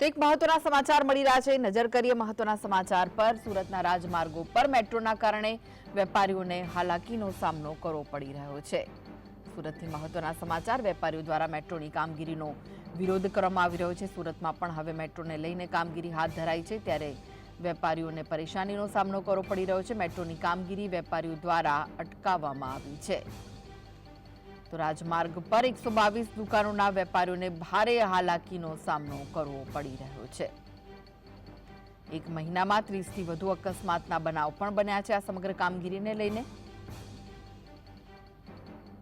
તો એક મહત્વના સમાચાર મળી રહ્યા છે. નજર કરીએ મહત્વના સમાચાર પર. સુરતના રાજમાર્ગો પર મેટ્રોના કારણે વેપારીઓને હાલાકીનો સામનો કરવો પડી રહ્યો છે. સુરતથી મહત્વના સમાચાર, વેપારીઓ દ્વારા મેટ્રોની કામગીરીનો વિરોધ કરવામાં આવી રહ્યો છે. સુરતમાં પણ હવે મેટ્રોને લઈને કામગીરી હાથ ધરાઈ છે. ત્યારે વેપારીઓને પરેશાનીનો સામનો કરવો પડી રહ્યો છે. મેટ્રોની કામગીરી વેપારીઓ દ્વારા અટકાવવામાં આવી છે. તો રાજમાર્ગ પર એકસો બાવીસ દુકાનોના વેપારીઓને ભારે હાલાકીનો સામનો કરવો પડી રહ્યો છે. એક મહિનામાં ત્રીસથી વધુ અકસ્માતના બનાવ પણ બન્યા છે આ સમગ્ર કામગીરીને લઈને.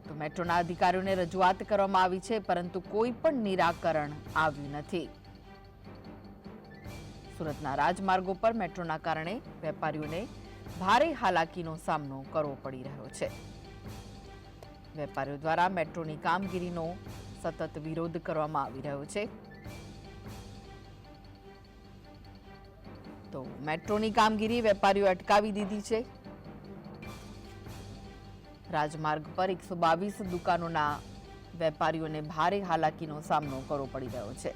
તો મેટ્રોના અધિકારીઓને રજૂઆત કરવામાં આવી છે, પરંતુ કોઈ પણ નિરાકરણ આવ્યું નથી. સુરતના રાજમાર્ગો પર મેટ્રોના કારણે વેપારીઓને ભારે હાલાકીનો સામનો કરવો પડી રહ્યો છે. વેપારીઓ દ્વારા મેટ્રોની કામગીરીનો સતત વિરોધ કરવામાં આવી રહ્યો છે. તો મેટ્રોની કામગીરી વેપારીઓ અટકાવી દીધી છે. રાજમાર્ગ પર એકસો બાવીસ દુકાનોના વેપારીઓને ભારે હાલાકીનો સામનો કરવો પડી રહ્યો છે.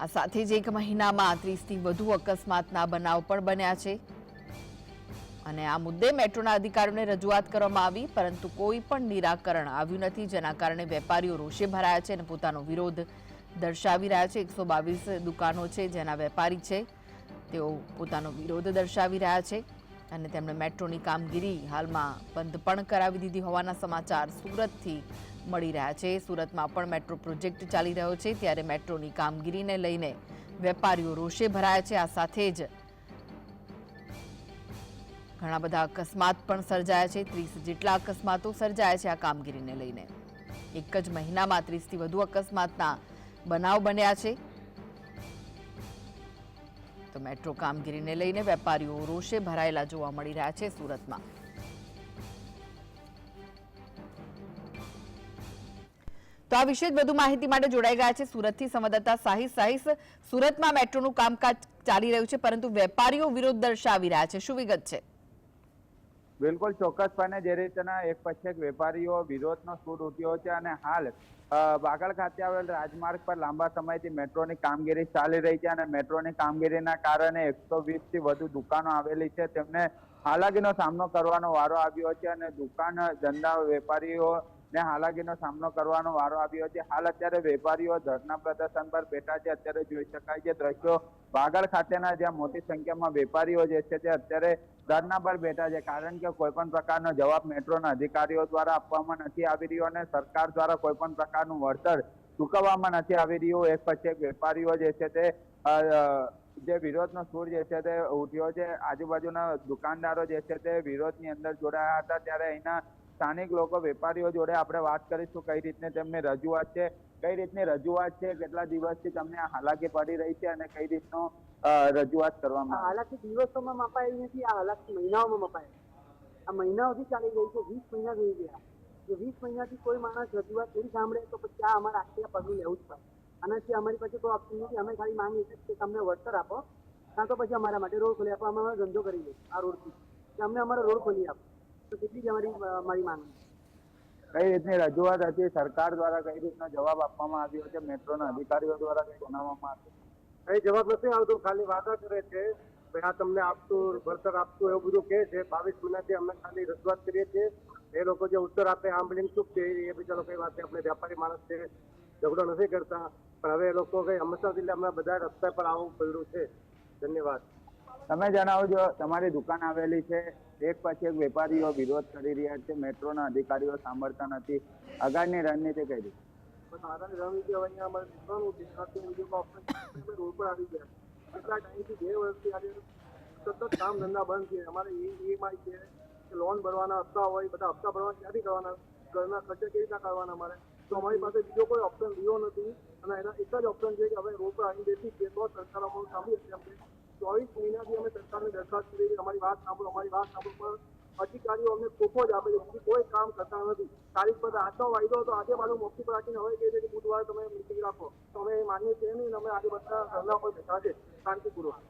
આ સાથે જ એક મહિનામાં ત્રીસથી વધુ અકસ્માતના બનાવ પણ બન્યા છે. અને આ મુદ્દે મેટ્રોના અધિકારીઓને રજૂઆત કરવામાં આવી, પરંતુ કોઈ પણ નિરાકરણ આવ્યું નથી, જેના કારણે વેપારીઓ રોષે ભરાયા છે અને પોતાનો વિરોધ દર્શાવી રહ્યા છે. એકસો બાવીસ દુકાનો છે જેના વેપારી છે, તેઓ પોતાનો વિરોધ દર્શાવી રહ્યા છે અને તેમણે મેટ્રોની કામગીરી હાલમાં બંધ પણ કરાવી દીધી હોવાના સમાચાર સુરતથી મળી રહ્યા છે. સુરતમાં પણ મેટ્રો પ્રોજેક્ટ ચાલી રહ્યો છે, ત્યારે મેટ્રોની કામગીરીને લઈને વેપારીઓ રોષે ભરાયા છે. આ સાથે જ ઘણા બધા અકસ્માત પણ સર્જાયા છે. ત્રીસ જેટલા અકસ્માતો સર્જાયા છે આ કામગીરીને લઈને. એક જ મહિનામાં ત્રીસથી વધુ અકસ્માતના બનાવ બન્યા છે. તો મેટ્રો કામગીરીને લઈને વેપારીઓ રોષે ભરાયેલા જોવા મળી રહ્યા છે સુરતમાં. તો આ વિશે વધુ માહિતી માટે જોડાઈ ગયા છે સુરતથી સંવાદદાતા સાહિસ. સાહિસ, સુરતમાં મેટ્રોનું કામકાજ ચાલી રહ્યું છે, પરંતુ વેપારીઓ વિરોધ દર્શાવી રહ્યા છે. શું વિગત છે? બિલકુલ ચોક્કસપણે જે રીતના એક પછી એક વેપારીઓ વિરોધનો સૂર ઉઠ્યો છે અને હાલ બાગળ ખાતે આવેલ રાજમાર્ગ પર લાંબા સમયથી મેટ્રોની કામગીરી ચાલી રહી છે અને મેટ્રોની કામગીરીના કારણે એકસો થી વધુ દુકાનો આવેલી છે. તેમને હાલાકીનો સામનો કરવાનો વારો આવ્યો છે અને દુકાન ધંધા વેપારીઓ ને હાલાકીનો સામનો કરવાનો વારો આવ્યો છે. હાલ અત્યારે વેપારીઓ ધરના પ્રદર્શન પર બેઠા છે. અત્યારે જોઈ શકાય છે દ્રશ્યો બાગળ ખાતેના જ્યાં મોટી સંખ્યામાં વેપારીઓ જે છે તે અત્યારે ધરના પર બેઠા છે. કારણ કે કોઈ પણ પ્રકારનો જવાબ મેટ્રોના અધિકારીઓ દ્વારા આપવામાં નથી આવી રહ્યો અને સરકાર દ્વારા કોઈ પણ પ્રકારનું વળતર ચૂકવવામાં નથી આવી રહ્યું. એક પછી એક વેપારીઓ જે છે તે જે વિરોધનો સૂર જે છે તે ઉઠ્યો છે. આજુબાજુના દુકાનદારો જે છે તે વિરોધની અંદર જોડાયા હતા. ત્યારે અહીંના સ્થાનિક લોકો, વેપારીઓ જોડે આપણે વાત કરીશું કઈ રીતની તેમની રજૂઆત છે, કઈ રીતની રજૂઆત છે, કેટલા દિવસથી તમને હાલાકી પડી રહી છે અને કઈ રીતનો રજૂઆત કરવામાં હાલાકી દિવસોમાં મપાયેલી નથી, આ હાલાકી મહિનાઓમાં મપાયેલી આ મહિનાઓથી ચાલી ગઈ છે, વીસ મહિના થઈ ગયા. જો વીસ મહિનાથી કોઈ માણસ રજૂઆત નહીં સાંભળે તો પછી આ અમારે આખી પગલું લેવું જ પડે. આનાથી અમારી પાસે કોઈ ઓપ્શન નથી. અમે ખાલી માંગીએ છીએ કે તમને વળતર આપો, કાં તો પછી અમારા માટે રોડ ખોલી આપો, અમે ધંધો કરી લઈએ આ રોડથી. કે અમને અમારો રોડ ખોલી આપો. તો કેટલી કઈ રીતની રજૂઆત હતી? સરકાર દ્વારા કઈ રીતનો જવાબ આપવામાં આવ્યો છે? મેટ્રોના અધિકારીઓ દ્વારા કઈ જણાવવામાં આવ્યું? કઈ જવાબ નથી આવતો. ખાલી વાદા કરે છે. કે આ તમને આપતું ભરતર આપતું એવું બધું કહે છે. બાવીસ મહિનાથી અમે ખાલી રજૂઆત કરીએ છીએ. એ લોકો જે ઉત્તર આપે સાંભળીને ચૂપ છે એ બિચારો કઈ વાત આપણે વ્યાપારી માણસ છે ઝઘડો નથી કરતા. પણ હવે એ લોકો કઈ હંમેશા એટલે અમે બધા રસ્તા પર આવવું પડ્યું છે. ધન્યવાદ. તમે જણાવજો, તમારી દુકાન આવેલી છે. એક પછી એક વેપારીઓ વિરોધ કરી રહ્યા છે. મેટ્રોના અધિકારીઓ સાંભળતા નથી. આગળની રણનીતિ વર્ષથી સતત કામ ધંધા બંધ છે. અમારે ઈએમઆઈ છે, કે લોન ભરવાના હપ્તા હોય, બધા હપ્તા ભરવા ક્યાંથી કરવાના? ઘરના ખર્ચા કેવી રીતના કરવાના અમારે? તો અમારી પાસે બીજો કોઈ ઓપ્શન રહ્યો નથી. અને એના એક જ ઓપ્શન છે કે હવે રોડ પર આવી બેસી છીએ તો સરકાર અમારું સાંભળી છે. ચોવીસ મહિનાથી અમે સરકારને દરખાસ્ત કરી અમારી વાત સાંભળો, અમારી વાત સાંભળો, પણ અધિકારીઓ અમને ખોખો જ આપે છે કોઈ કામ કરતા નથી. તારીખ પર આજનો વાયદો હતો, આજે મારું મોકલી પર રાખીને હવે કહે છે કે બુધવારે તમે મિટિંગ રાખો. તો અમે માનીએ છીએ નહીં, અમે આજે બધા ધરણા પર બેઠા છે, શાંતિપૂર્વક.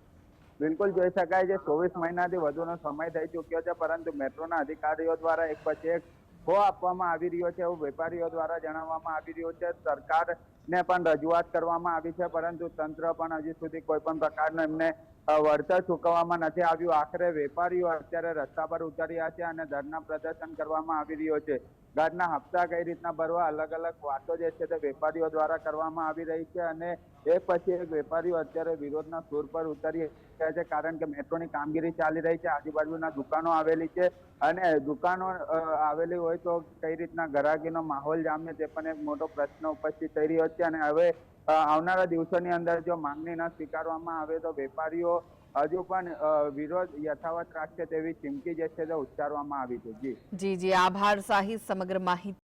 બિલકુલ જોઈ શકાય છે, ચોવીસ મહિનાથી વધુનો સમય થઈ ચૂક્યો છે, પરંતુ મેટ્રોના અધિકારીઓ દ્વારા એક પછી એક ખો આપવામાં આવી રહ્યો છે એવું વેપારીઓ દ્વારા જણાવવામાં આવી રહ્યું છે. સરકાર ને પણ રજૂઆત કરવામાં આવી છે, પરંતુ તંત્ર પણ હજી સુધી કોઈ પણ પ્રકારનો એમને વળતર ચૂકવવામાં નથી આવ્યું. આખરે વેપારીઓ અત્યારે રસ્તા પર ઉતર્યા છે અને ધરના પ્રદર્શન કરવામાં આવી રહ્યો છે. ઘરના હપ્તા કઈ રીતના ભરવા, અલગ અલગ વાતો જે છે તે વેપારીઓ દ્વારા કરવામાં આવી રહી છે અને એ પછી એક વેપારીઓ અત્યારે વિરોધના સુર પર ઉતરી રહ્યા છે કારણ કે મેટ્રોની કામગીરી ચાલી રહી છે, આજુબાજુના દુકાનો આવેલી છે અને દુકાનો આવેલી હોય તો કઈ રીતના ગ્રાહકીનો માહોલ જામે તે પણ એક મોટો પ્રશ્ન ઉપસ્થિત થઈ રહ્યો છે અને હવે આવનારા દિવસોની અંદર જો માંગણી ન સ્વીકારવામાં આવે તો વેપારીઓ હજુ પણ વિરોધ યથાવત રાખશે તેવી ચીમકી જે છે તે ઉચ્ચારવામાં આવી છે. જી. જી જી. આભાર સાહિત સમગ્ર માહિતી